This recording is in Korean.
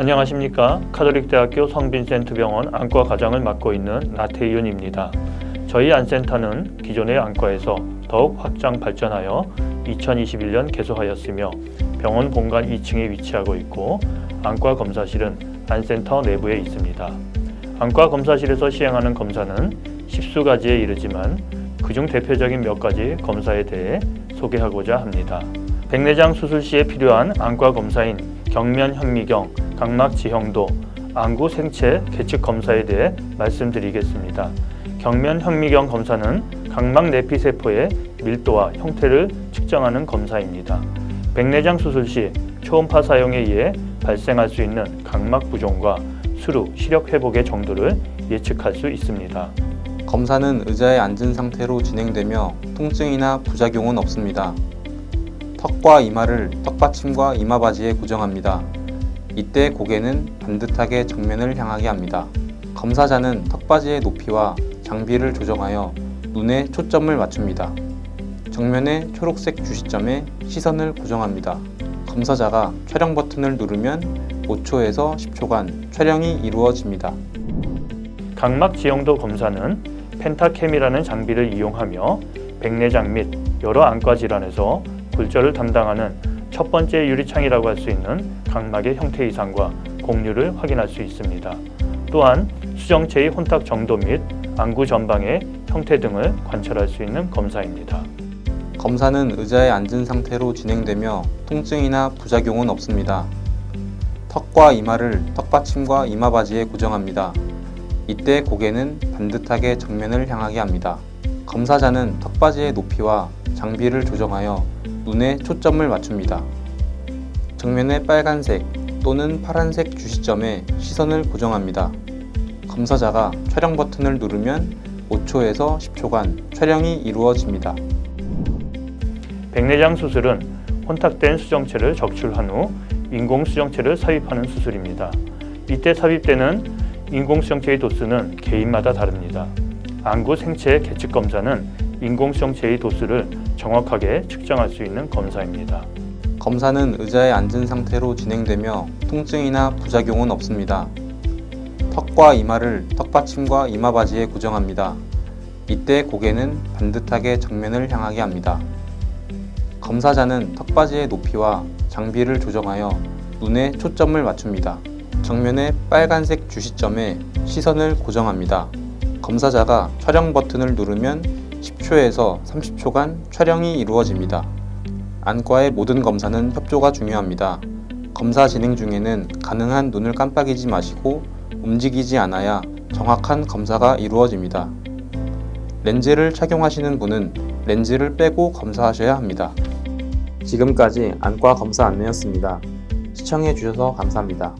안녕하십니까. 카톨릭대학교 성빈센트병원 안과 과장을 맡고 있는 나태윤입니다. 저희 안센터는 기존의 안과에서 더욱 확장 발전하여 2021년 개소하였으며 병원 본관 2층에 위치하고 있고 안과 검사실은 안센터 내부에 있습니다. 안과 검사실에서 시행하는 검사는 십수 가지에 이르지만 그중 대표적인 몇 가지 검사에 대해 소개하고자 합니다. 백내장 수술 시에 필요한 안과 검사인 경면 현미경, 각막 지형도, 안구 생체 계측 검사에 대해 말씀드리겠습니다. 경면 현미경 검사는 각막 내피 세포의 밀도와 형태를 측정하는 검사입니다. 백내장 수술 시 초음파 사용에 의해 발생할 수 있는 각막 부종과 수루, 시력 회복의 정도를 예측할 수 있습니다. 검사는 의자에 앉은 상태로 진행되며 통증이나 부작용은 없습니다. 턱과 이마를 턱받침과 이마바지에 고정합니다. 이때 고개는 반듯하게 정면을 향하게 합니다. 검사자는 턱받이의 높이와 장비를 조정하여 눈에 초점을 맞춥니다. 정면의 초록색 주시점에 시선을 고정합니다. 검사자가 촬영 버튼을 누르면 5초에서 10초간 촬영이 이루어집니다. 각막 지형도 검사는 펜타캠이라는 장비를 이용하며 백내장 및 여러 안과 질환에서 굴절을 담당하는 첫 번째 유리창이라고 할 수 있는 각막의 형태 이상과 공류를 확인할 수 있습니다. 또한 수정체의 혼탁 정도 및 안구 전방의 형태 등을 관찰할 수 있는 검사입니다. 검사는 의자에 앉은 상태로 진행되며 통증이나 부작용은 없습니다. 턱과 이마를 턱받침과 이마바지에 고정합니다. 이때 고개는 반듯하게 정면을 향하게 합니다. 검사자는 턱받이의 높이와 장비를 조정하여 눈에 초점을 맞춥니다. 정면의 빨간색 또는 파란색 주시점에 시선을 고정합니다. 검사자가 촬영 버튼을 누르면 5초에서 10초간 촬영이 이루어집니다. 백내장 수술은 혼탁된 수정체를 적출한 후 인공 수정체를 삽입하는 수술입니다. 이때 삽입되는 인공 수정체의 도수는 개인마다 다릅니다. 안구 생체 계측 검사는 인공 수정체의 도수를 정확하게 측정할 수 있는 검사입니다. 검사는 의자에 앉은 상태로 진행되며 통증이나 부작용은 없습니다. 턱과 이마를 턱받침과 이마바지에 고정합니다. 이때 고개는 반듯하게 정면을 향하게 합니다. 검사자는 턱받이의 높이와 장비를 조정하여 눈에 초점을 맞춥니다. 정면의 빨간색 주시점에 시선을 고정합니다. 검사자가 촬영 버튼을 누르면 10초에서 30초간 촬영이 이루어집니다. 안과의 모든 검사는 협조가 중요합니다. 검사 진행 중에는 가능한 눈을 깜빡이지 마시고 움직이지 않아야 정확한 검사가 이루어집니다. 렌즈를 착용하시는 분은 렌즈를 빼고 검사하셔야 합니다. 지금까지 안과 검사 안내였습니다. 시청해 주셔서 감사합니다.